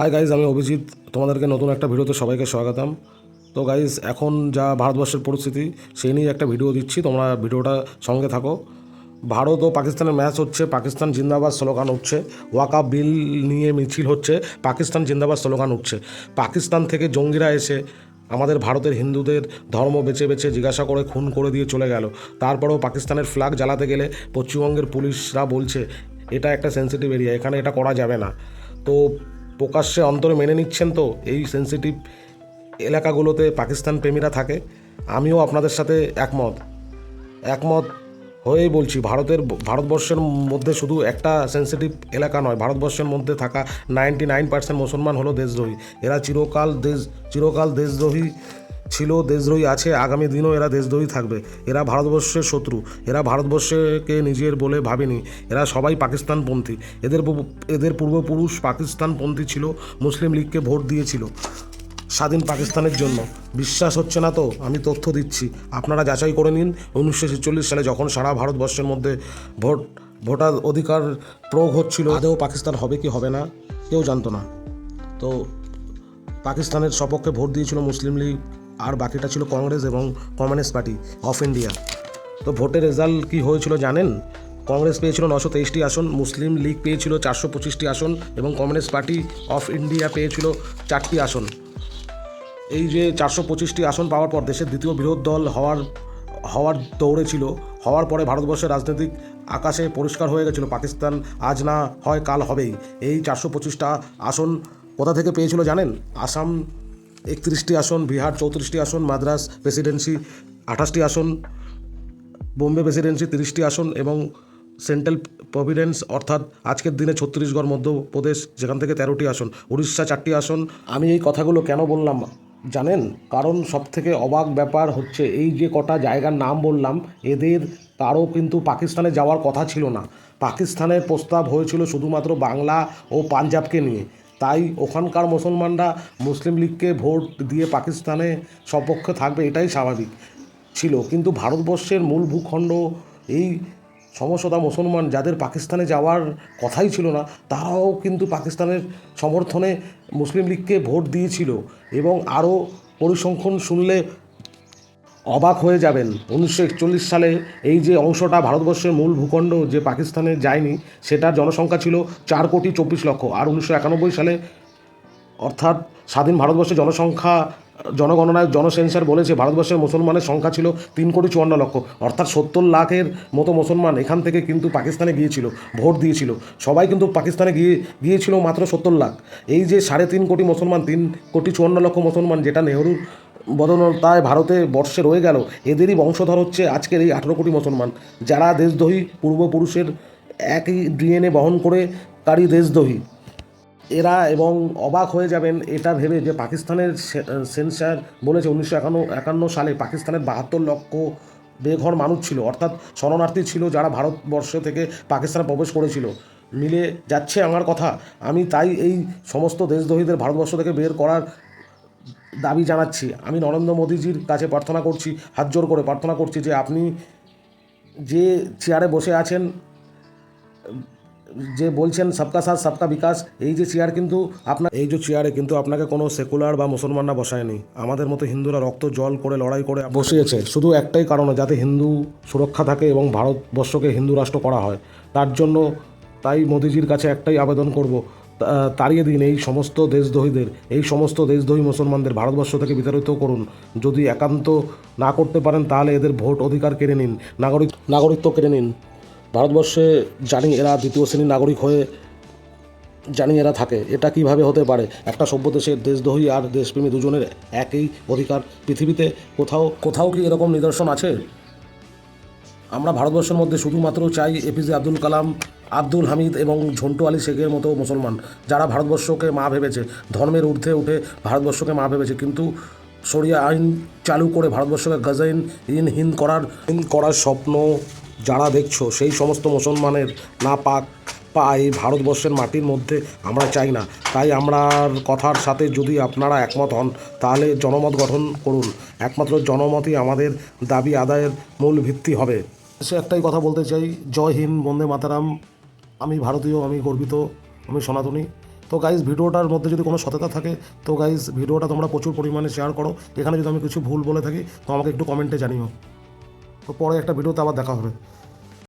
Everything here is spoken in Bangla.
হাই গাইজ আমি অভিজিৎ। তোমাদেরকে নতুন একটা ভিডিওতে সবাইকে স্বাগতম। তো গাইজ এখন যা ভারতবর্ষের পরিস্থিতি, সেই নিয়ে একটা ভিডিও দিচ্ছি। তোমরা ভিডিওটা সঙ্গে থাকো। ভারত ও পাকিস্তানের ম্যাচ হচ্ছে, পাকিস্তান জিন্দাবাদ স্লোগান উঠছে। ওয়াকা বিল নিয়ে মিছিল হচ্ছে, পাকিস্তান জিন্দাবাদ স্লোগান উঠছে। পাকিস্তান থেকে জঙ্গিরা এসে আমাদের ভারতের হিন্দুদের ধর্ম বেছে বেছে জিজ্ঞাসা করে, খুন করে দিয়ে চলে গেল। তারপরেও পাকিস্তানের ফ্ল্যাগ জ্বালাতে গেলে পশ্চিমবঙ্গের পুলিশরা বলছে, এটা একটা সেন্সিটিভ এরিয়া এখানে এটা করা যাবে না। তো প্রকাশ্যে অন্তরে মেনে নিচ্ছেন তো এই সেন্সিটিভ এলাকাগুলোতে পাকিস্তান প্রেমীরা থাকে। আমিও আপনাদের সাথে একমত। একমত হয়েই বলছি, ভারতের, ভারতবর্ষের মধ্যে শুধু একটা সেন্সিটিভ এলাকা নয়, ভারতবর্ষের মধ্যে থাকা নাইনটি নাইন পার্সেন্ট মুসলমান হলো দেশদ্রোহী। এরা চিরকাল দেশ, চিরকাল দেশদ্রোহী ছিল দেশদ্রোহী, আছে, আগামী দিনও এরা দেশদ্রোহী থাকবে। এরা ভারতবর্ষের শত্রু। এরা ভারতবর্ষকে নিজের বলে ভাবেনি। এরা সবাই পাকিস্তানপন্থী। এদের এদের পূর্বপুরুষ পাকিস্তানপন্থী ছিল, মুসলিম লীগকে ভোট দিয়েছিল স্বাধীন পাকিস্তানের জন্য। বিশ্বাস হচ্ছে না তো? আমি তথ্য দিচ্ছি। আপনারা যাচাই করে নিন। উনিশশো ছেচল্লিশ সালে যখন সারা ভারতবর্ষের মধ্যে ভোট, ভোটার অধিকার প্রয়োগ হচ্ছিল আদেও পাকিস্তান হবে কি হবে না? কেউ জানতো না। তো পাকিস্তানের সপক্ষে ভোট দিয়েছিল মুসলিম লীগ। আর বাকিটা ছিল কংগ্রেস এবং কমিউনিস্ট পার্টি অফ ইন্ডিয়া। তো ভোটের রেজাল্ট কী হয়েছিল জানেন? কংগ্রেস পেয়েছিল নশো তেইশটি আসন, মুসলিম লীগ পেয়েছিল চারশো পঁচিশটি আসন এবং কমিউনিস্ট পার্টি অফ ইন্ডিয়া পেয়েছিল চারটি আসন। এই যে চারশো পঁচিশটি আসন পাওয়ার পর দেশের দ্বিতীয় বৃহৎ দল হওয়ার হওয়ার দৌড়ে ছিল। হওয়ার পরে ভারতবর্ষের রাজনৈতিক আকাশে পরিষ্কার হয়ে গেছিল, পাকিস্তান আজ না হয় কাল হবেই। এই চারশো পঁচিশটা আসন কোথা থেকে পেয়েছিল জানেন? আসাম একত্রিশটি আসন, বিহার চৌত্রিশটি আসন, মাদ্রাস প্রেসিডেন্সি আঠাশটি আসন, বোম্বে প্রেসিডেন্সি তিরিশটি আসন এবং সেন্ট্রাল প্রভিডেন্স অর্থাৎ আজকের দিনে ছত্তিশগড় মধ্যপ্রদেশ যেখান থেকে তেরোটি আসন, উড়িষ্যা চারটি আসন। আমি এই কথাগুলো কেন বললাম? জানেন? কারণ সব থেকে অবাক ব্যাপার হচ্ছে এই যে কটা জায়গার নাম বললাম, এদের কারও কিন্তু পাকিস্তানে যাওয়ার কথা ছিল না। পাকিস্তানের প্রস্তাব হয়েছিল শুধুমাত্র বাংলা ও পাঞ্জাবকে নিয়ে। তাই ওখানকার মুসলমানরা মুসলিম লীগকে ভোট দিয়ে পাকিস্তানে সপক্ষে থাকবে, এটাই স্বাভাবিক ছিল। কিন্তু ভারতবর্ষের মূল ভূখণ্ড, এই সমস্যতা মুসলমান যাদের পাকিস্তানে যাওয়ার কথাই ছিল না, তারাও কিন্তু পাকিস্তানের সমর্থনে মুসলিম লীগকে ভোট দিয়েছিল। এবং আরও পরিসংখ্যান শুনলে অবাক হয়ে যাবেন। উনিশশো একচল্লিশ সালে এই যে অংশটা ভারতবর্ষের মূল ভূখণ্ড যে পাকিস্তানে যায়নি, সেটার জনসংখ্যা ছিল চার কোটি চব্বিশ লক্ষ। আর উনিশশো একানব্বই সালে অর্থাৎ স্বাধীন ভারতবর্ষের জনসংখ্যা জনগণনায় জনসেন্সার বলেছে, ভারতবর্ষের মুসলমানের সংখ্যা ছিল তিন কোটি চুয়ান্ন লক্ষ। অর্থাৎ সত্তর লাখের মতো মুসলমান এখান থেকে কিন্তু পাকিস্তানে গিয়েছিল, ভোট দিয়েছিল। সবাই কিন্তু পাকিস্তানে গিয়ে, গিয়েছিল মাত্র সত্তর লাখ। এই যে সাড়ে তিন কোটি মুসলমান, তিন কোটি চুয়ান্ন লক্ষ মুসলমান, যেটা নেহরুর বদনতায় ভারতে বর্ষে রয়ে গেল। এদেরই বংশধর হচ্ছে আজকের এই আঠেরো কোটি মুসলমান। যারা দেশদ্রোহী পূর্বপুরুষের একই ডিএনএ বহন করে তারই দেশদ্রোহী। এরা এবং অবাক হয়ে যাবেন এটা ভেবে যে পাকিস্তানের সেন্সার বলেছে উনিশশো একান্ন একান্ন সালে পাকিস্তানের বাহাত্তর লক্ষ বেঘর মানুষ ছিল। অর্থাৎ শরণার্থী ছিল যারা ভারতবর্ষ থেকে পাকিস্তানে প্রবেশ করেছিল। মিলে যাচ্ছে আমার কথা। আমি তাই এই সমস্ত দেশদ্রোহীদের ভারতবর্ষ থেকে বের করার দাবি জানাচ্ছি। আমি নরেন্দ্র মোদীজির কাছে প্রার্থনা করছি, হাত জোর করে প্রার্থনা করছি যে আপনি যে চেয়ারে বসে আছেন, যে বলছেন সবকা সাথ, সবকা বিকাশ, এই যে চেয়ার কিন্তু আপনার এই যে চেয়ারে কিন্তু আপনাকে কোনো সেকুলার বা মুসলমানরা বসায়নি। আমাদের মতো হিন্দুরা রক্ত, জল করে, লড়াই করে বসিয়েছে। শুধু একটাই কারণে যাতে হিন্দু সুরক্ষা থাকে এবং ভারতবর্ষকে হিন্দু রাষ্ট্র করা হয়। তার জন্য তাই মোদিজির কাছে একটাই আবেদন করব তাড়িয়ে দিন এই সমস্ত দেশদ্রোহীদের, এই সমস্ত দেশদ্রোহী মুসলমানদের ভারতবর্ষ থেকে বিতাড়িত করুন। যদি একান্ত না করতে পারেন, তাহলে এদের ভোট অধিকার কেড়ে নিন, নাগরিক নাগরিকত্ব কেড়ে নিন। ভারতবর্ষে জানি এরা দ্বিতীয় শ্রেণির নাগরিক হয়ে জানি এরা থাকে। এটা কীভাবে হতে পারে? একটা সভ্য দেশের দেশদ্রোহী আর দেশপ্রেমী দুজনের একই অধিকার। পৃথিবীতে কোথাও কোথাও কি এরকম নিদর্শন আছে? আমরা ভারতবর্ষের মধ্যে শুধুমাত্র চাই এপিজে আব্দুল কালাম আব্দুল হামিদ এবং ঝন্টু আলী শেখের মতো মুসলমান, যারা ভারতবর্ষকে মা ভেবেছে। ধর্মের ঊর্ধ্বে উঠে ভারতবর্ষকে মা ভেবেছে। কিন্তু সরিয়া আইন চালু করে ভারতবর্ষকে গজাইন ইনহীন করার করার স্বপ্ন যারা দেখছ, সেই সমস্ত মুসলমানের না পাক পাই ভারতবর্ষের মাটির মধ্যে আমরা চাই না। তাই আমরার কথার সাথে যদি আপনারা একমত হন, তাহলে জনমত গঠন করুন। একমাত্র জনমতই আমাদের দাবি আদায়ের মূল ভিত্তি হবে। সে একটাই কথা বলতে চাই, জয় হিন্দ, বন্দে মাতারাম। আমি ভারতীয়, আমি গর্বিত, আমি সনাতনী। তো গাইজ ভিডিওটার মধ্যে যদি কোনো সততা থাকে, তো গাইজ ভিডিওটা তোমরা প্রচুর পরিমাণে শেয়ার করো। এখানে যদি আমি কিছু ভুল বলে থাকি, তো আমাকে একটু কমেন্টে জানিও। তো পরে একটা ভিডিওতে আবার দেখা হবে।